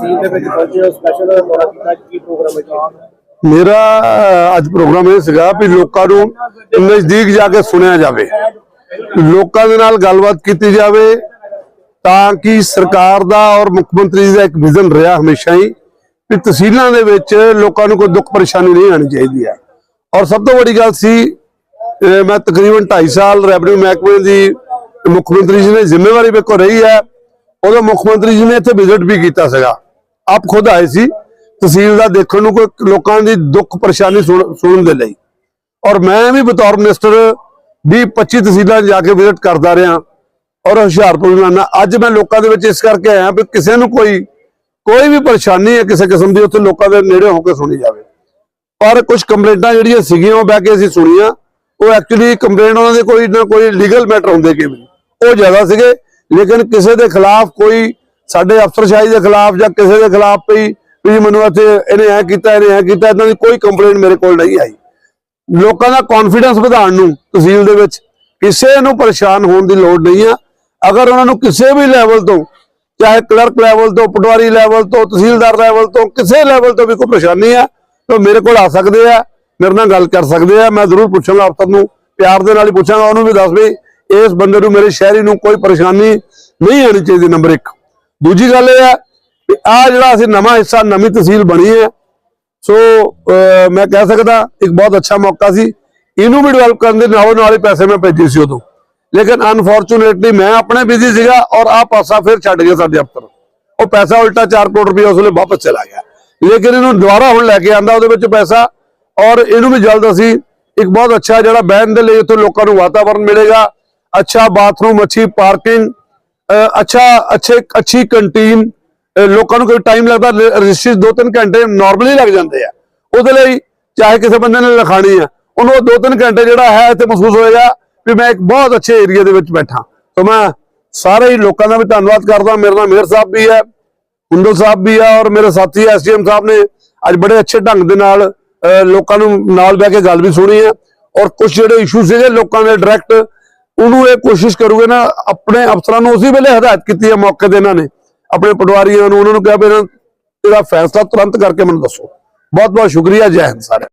ਤਹਿਸੀਲ ਦੇ ਵਿੱਚ ਪਹੁੰਚੇ ਹੋ ਸਪੈਸ਼ਲ ਦੌਰਾ ਕੀਤਾ, ਕੀ ਪ੍ਰੋਗਰਾਮ ਹੈ ਜੀ? ਮੇਰਾ ਅੱਜ ਪ੍ਰੋਗਰਾਮ ਇਹ ਸੀਗਾ ਵੀ ਲੋਕਾਂ ਨੂੰ ਨਜ਼ਦੀਕ ਜਾ ਕੇ ਸੁਣਿਆ ਜਾਵੇ। ਲੋਕਾਂ ਦੇ ਨਾਲ ਗੱਲਬਾਤ ਕੀਤੀ ਜਾਵੇ ਤਾਂ ਕਿ ਸਰਕਾਰ ਦਾ ਔਰ ਮੁੱਖ ਮੰਤਰੀ ਜੀ ਦਾ ਇੱਕ ਵਿਜ਼ਨ ਰਿਹਾ ਹਮੇਸ਼ਾ ਹੀ, ਵੀ ਤਹਿਸੀਲਾਂ ਦੇ ਵਿੱਚ ਲੋਕਾਂ ਨੂੰ ਕੋਈ ਦੁੱਖ ਪਰੇਸ਼ਾਨੀ ਨਹੀਂ ਆਣੀ ਚਾਹੀਦੀ ਹੈ। ਔਰ ਸਭ ਤੋਂ ਵੱਡੀ ਗੱਲ ਸੀ ਮੈਂ ਤਕਰੀਬਨ 2.5 ਸਾਲ ਰੈਵਨਿਊ ਮਹਿਕਮੇ ਦੀ ਮੁੱਖ ਮੰਤਰੀ ਜੀ ਨੇ ਜ਼ਿੰਮੇਵਾਰੀ ਮੇਰੇ ਰਹੀ ਹੈ। ਉਦੋਂ ਮੁੱਖ ਮੰਤਰੀ ਜੀ ਨੇ ਇੱਥੇ ਵਿਜ਼ਿਟ ਵੀ ਕੀਤਾ ਸੀਗਾ। ਆਪ ਖੁਦ ਆਏ ਸੀ, ਤਹਿਸੀਲ ਦਾ ਦੇਖਣ ਨੂੰ ਕੋਈ ਲੋਕਾਂ ਦੀ ਦੁੱਖ ਪਰੇਸ਼ਾਨੀ ਸੁਣ- ਸੁਣਨ ਦੇ ਲਈ। ਔਰ ਮੈਂ ਵੀ ਬਤੌਰ ਮਿਨਿਸਟਰ 20 25 ਤਹਿਸੀਲਾਂ ਜਾ ਕੇ ਵਿਜ਼ਿਟ ਕਰਦਾ ਰਿਹਾ ਔਰ ਹੁਸ਼ਿਆਰਪੁਰ ਵੀ ਅੱਜ ਮੈਂ ਲੋਕਾਂ ਦੇ ਵਿੱਚ ਇਸ ਕਰਕੇ ਆਇਆ ਵੀ ਕਿਸੇ ਨੂੰ ਕੋਈ ਕੋਈ ਵੀ ਪਰੇਸ਼ਾਨੀ ਹੈ ਕਿਸੇ ਕਿਸਮ ਦੀ, ਉੱਥੇ ਲੋਕਾਂ ਦੇ ਨੇੜੇ ਹੋ ਕੇ ਸੁਣੀ ਜਾਵੇ। ਪਰ ਕੁਝ ਕੰਪਲੇਂਟਾਂ ਜਿਹੜੀਆਂ ਸੀਗੀਆਂ, ਉਹ ਬਹਿ ਕੇ ਅਸੀਂ ਸੁਣੀਆਂ। ਉਹ ਐਕਚੁਅਲੀ ਕੰਪਲੇਂਟ ਉਹਨਾਂ ਦੇ ਕੋਈ ਨਾ ਕੋਈ ਲੀਗਲ ਮੈਟਰ ਹੁੰਦੇ ਕਿ ਉਹ ਜ਼ਿਆਦਾ ਸੀਗੇ, ਲੇਕਿਨ ਕਿਸੇ ਦੇ ਖਿਲਾਫ ਕੋਈ ਸਾਡੇ ਅਫਸਰਸ਼ਾਹੀ ਦੇ ਖਿਲਾਫ ਜਾਂ ਕਿਸੇ ਦੇ ਖਿਲਾਫ ਕੋਈ ਵੀ ਮੈਨੂੰ ਇੱਥੇ ਇਹਨੇ ਐ ਕੀਤਾ, ਇਹਨੇ ਐ ਕੀਤਾ ਇਦਾਂ ਦੀ ਕੋਈ ਕੰਪਲੇਂਟ ਮੇਰੇ ਕੋਲ ਨਹੀਂ ਆਈ। ਲੋਕਾਂ ਦਾ ਕੌਨਫੀਡੈਂਸ ਵਧਾਉਣ ਨੂੰ ਤਹਿਸੀਲ ਦੇ ਵਿੱਚ ਕਿਸੇ ਨੂੰ ਪਰੇਸ਼ਾਨ ਹੋਣ ਦੀ ਲੋੜ ਨਹੀਂ ਆ। ਅਗਰ ਉਹਨਾਂ ਨੂੰ ਕਿਸੇ ਵੀ ਲੈਵਲ ਤੋਂ, ਚਾਹੇ ਕਲਰਕ ਲੈਵਲ ਤੋਂ, ਪਟਵਾਰੀ ਲੈਵਲ ਤੋਂ, ਤਹਿਸੀਲਦਾਰ ਲੈਵਲ ਤੋਂ, ਕਿਸੇ ਲੈਵਲ ਤੋਂ ਵੀ ਕੋਈ ਪਰੇਸ਼ਾਨੀ ਆ, ਤਾਂ ਮੇਰੇ ਕੋਲ ਆ ਸਕਦੇ ਆ, ਮੇਰੇ ਨਾਲ ਗੱਲ ਕਰ ਸਕਦੇ ਆ, ਮੈਂ ਜ਼ਰੂਰ ਪੁੱਛਾਂਗਾ ਅਫਸਰ ਨੂੰ, ਪਿਆਰ ਦੇ ਨਾਲ ਹੀ ਪੁੱਛਾਂਗਾ, ਉਹਨੂੰ ਵੀ ਦੱਸ ਵੀ ਇਸ ਬੰਦੇ ਨੂੰ, ਮੇਰੇ ਸ਼ਹਿਰੀ ਨੂੰ ਕੋਈ ਪਰੇਸ਼ਾਨੀ ਨਹੀਂ ਆਣੀ ਚਾਹੀਦੀ ਨੰਬਰ 1 ਦੂਜੀ ਗੱਲ ਇਹ ਹੈ ਕਿ ਆ ਜਿਹੜਾ ਅਸੀਂ ਨਵਾਂ ਹਿੱਸਾ ਨਵੀਂ ਤਹਿਸੀਲ ਬਣੀ ਹੈ ਸੋ ਅਹ, ਮੈਂ ਕਹਿ ਸਕਦਾ ਇੱਕ ਬਹੁਤ ਅੱਛਾ ਮੌਕਾ ਸੀ। ਇਹਨੂੰ ਵੀ ਡਿਵੈਲਪ ਕਰਨ ਦੇ ਨਾਲੋਂ ਨਾਲ ਹੀ ਪੈਸੇ ਮੈਂ ਭੇਜੇ ਸੀ ਉਦੋਂ। ਲੇਕਿਨ ਅਨਫੋਰਚੂਨੇਟਲੀ ਮੈਂ ਆਪਣੇ ਬਿਜ਼ੀ ਸੀਗਾ ਔਰ ਆ ਪਾਸਾ ਫਿਰ ਛੱਡ ਗਿਆ ਸਾਡੇ ਅਫਸਰ ਉਹ ਪੈਸਾ ਉਲਟਾ 4 ਕਰੋੜ ਰੁਪਏ ਉਸ ਵੇਲੇ ਵਾਪਸ ਚਲਾ ਗਿਆ। ਲੇਕਿਨ ਇਹਨੂੰ ਦੁਬਾਰਾ ਹੁਣ ਲੈ ਕੇ ਆਂਦਾ ਉਹਦੇ ਵਿੱਚ ਪੈਸਾ ਔਰ ਇਹਨੂੰ ਵੀ ਜਲਦ ਅਸੀਂ ਇੱਕ ਬਹੁਤ ਅੱਛਾ ਜਿਹੜਾ ਬਹਿਣ ਦੇ ਲਈ ਉੱਥੇ ਲੋਕਾਂ ਨੂੰ ਵਾਤਾਵਰਣ ਮਿਲੇਗਾ। ਅੱਛਾ ਬਾਥਰੂਮ ਅੱਛੀ ਪਾਰਕਿੰਗ ਅੱਛਾ, ਅੱਛੇ, ਅੱਛੀ ਕੰਟੀਨ ਲੋਕਾਂ ਨੂੰ ਕੋਈ ਟਾਈਮ ਲੱਗਦਾ ਰਜਿਸਟਰੀ 2-3 ਘੰਟੇ ਨਾਰਮਲੀ ਲੱਗ ਜਾਂਦੇ ਆ। ਉਹਦੇ ਲਈ ਚਾਹੇ ਕਿਸੇ ਬੰਦੇ ਨੇ ਲਿਖਾਣੀ ਆ, ਉਹਨੂੰ 2-3 ਘੰਟੇ ਜਿਹੜਾ ਹੈ ਇੱਥੇ ਮਹਿਸੂਸ ਹੋਏਗਾ ਵੀ ਮੈਂ ਇੱਕ ਬਹੁਤ ਅੱਛੇ ਏਰੀਆ ਦੇ ਵਿੱਚ ਬੈਠਾ। ਤਾਂ ਮੈਂ ਸਾਰੇ ਹੀ ਲੋਕਾਂ ਦਾ ਵੀ ਧੰਨਵਾਦ ਕਰਦਾ। ਮੇਰੇ ਨਾਲ ਮੇਅਰ ਸਾਹਿਬ ਵੀ ਹੈ, ਹੁੰਦਲ ਸਾਹਿਬ ਵੀ ਹੈ ਔਰ ਮੇਰੇ ਸਾਥੀ ਐਸਡੀਐਮ ਸਾਹਿਬ ਨੇ ਅੱਜ ਬੜੇ ਅੱਛੇ ਢੰਗ ਦੇ ਨਾਲ ਲੋਕਾਂ ਨੂੰ ਨਾਲ ਬਹਿ ਕੇ ਗੱਲ ਵੀ ਸੁਣੀ ਹੈ ਔਰ ਕੁਝ ਜਿਹੜੇ ਇਸ਼ੂ ਸੀਗੇ, ਲੋਕਾਂ ਦੇ ਡਾਇਰੈਕਟ ਉਹਨੂੰ ਇਹ ਕੋਸ਼ਿਸ਼ ਕਰੂਗੇ ਨਾ, ਆਪਣੇ ਅਫਸਰਾਂ ਨੂੰ ਉਸੇ ਵੇਲੇ ਹਦਾਇਤ ਕੀਤੀ ਹੈ ਮੌਕੇ ਤੇ ਇਹਨਾਂ ਨੇ। ਆਪਣੇ ਪਟਵਾਰੀਆਂ ਨੂੰ ਉਹਨਾਂ ਨੂੰ ਕਿਹਾ ਵੀ ਇਹਨਾਂ ਇਹਦਾ ਫੈਸਲਾ ਤੁਰੰਤ ਕਰਕੇ ਮੈਨੂੰ ਦੱਸੋ। ਬਹੁਤ ਬਹੁਤ ਸ਼ੁਕਰੀਆ, ਜੈ ਹਿੰਦ ਸਾਰੇ।